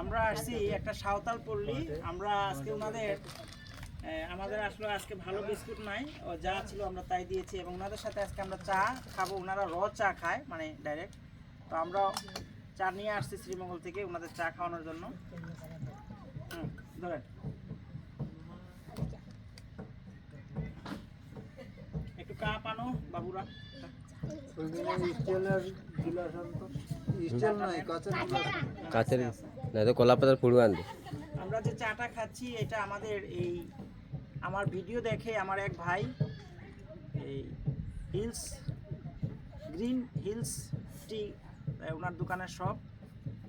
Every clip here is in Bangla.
আমরা আসছি একটা সাঁওতাল পল্লী। আমরা আজকে ওনাদের আমাদের আসলে আজকে ভালো বিস্কুট নাই। ও যা ছিল আমরা তাই দিয়েছি এবং ওনাদের সাথে আজকে আমরা চা খাব। ওনারা র চা খায় মানে ডাইরেক্ট তো আমরা চা নিয়ে আসছি শ্রীমঙ্গল থেকে ওনাদের চা খাওয়ানোর জন্য। ধরেন। একটু কা পানো বাবুরা। স্টিলের গিলাস আনতো স্টিল নাই কাঁচের গিলাস কাছের না তো কলা পাতার পুরু আনবে। আমরা যে চাটা খাচ্ছি এটা আমাদের এই আমার ভিডিও দেখে আমার এক ভাই এই হিলস গ্রিন হিলস টি ওনার দোকানের শপ।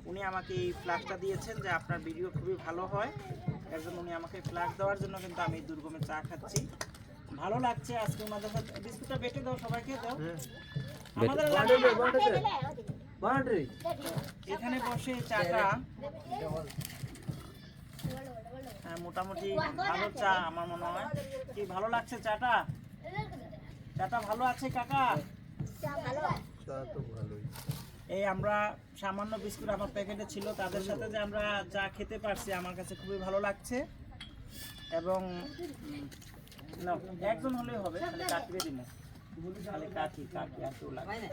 উনি আমাকে এই ফ্ল্যাগটা দিয়েছেন যে আপনার ভিডিও খুবই ভালো হয়। এর জন্য উনি আমাকে ফ্ল্যাগ দেওয়ার জন্য কিন্তু আমি দুর্গমে চা খাচ্ছি। ভালো লাগছে আজকে ওনাদের সাথে বিস্কুটটা বেটে দাও সবাইকে দাও। আমাদের এখানে বসে চাটা। হ্যাঁ, মোটামুটি ভালো চা আমার মনে হয়। কি ভালো লাগছে চাটা? চাটা ভালো আছে কাকা? চা তো ভালোই। এই আমরা সামান্য বিস্কুট আমার প্যাকেটে ছিল তাদের সাথে যে আমরা চা খেতে পারছি আমার কাছে খুবই ভালো লাগছে। এবং একজন হলেই হবে খালি কাকিরে দিন খালি কাকি কাকি আর কেউ লাগবে।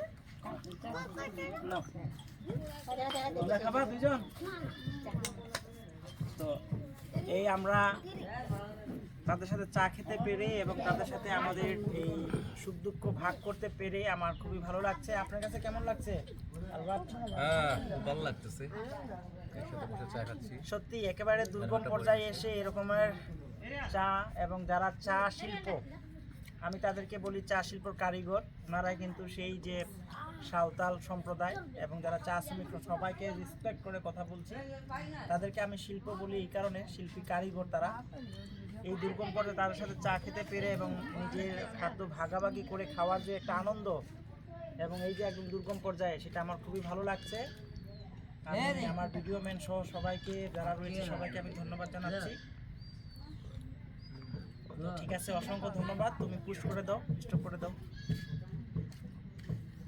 তোমরা খাবা দুজন তো এই আমরা তাদের সাথে চা খেতে পেরে এবং তাদের সাথে আমাদের এই সুখ দুঃখ ভাগ করতে পেরে আমার খুবই ভালো লাগছে। আপনার কাছে কেমন লাগছে? হ্যাঁ ভালো লাগতেছে। সত্যি একেবারে দুর্গম পর্যায়ে এসে এরকমের চা এবং যারা চা শিল্প আমি তাদেরকে বলি চা শিল্পর কারিগর। ওনারাই কিন্তু সেই যে সাঁওতাল সম্প্রদায় এবং যারা চা শ্রমিক সবাইকে রেসপেক্ট করে কথা বলছে। তাদেরকে আমি শিল্প বলি এই কারণে শিল্পী কারিগর তারা। এই দুর্গম পর্যায়ে তাদের সাথে চা খেতে পেরে এবং নিজের খাদ্য ভাগাভাগি করে খাওয়ার যে একটা আনন্দ এবং এই যে একদম দুর্গম পর্যায়ে সেটা আমার খুবই ভালো লাগছে। আমি আমার ভিডিও ম্যান সহ সবাইকে যারা রয়েছে সবাইকে আমি ধন্যবাদ জানাচ্ছি। ঠিক আছে অসংখ্য ধন্যবাদ। তুমি পুশ করে দাও স্টপ করে দাও।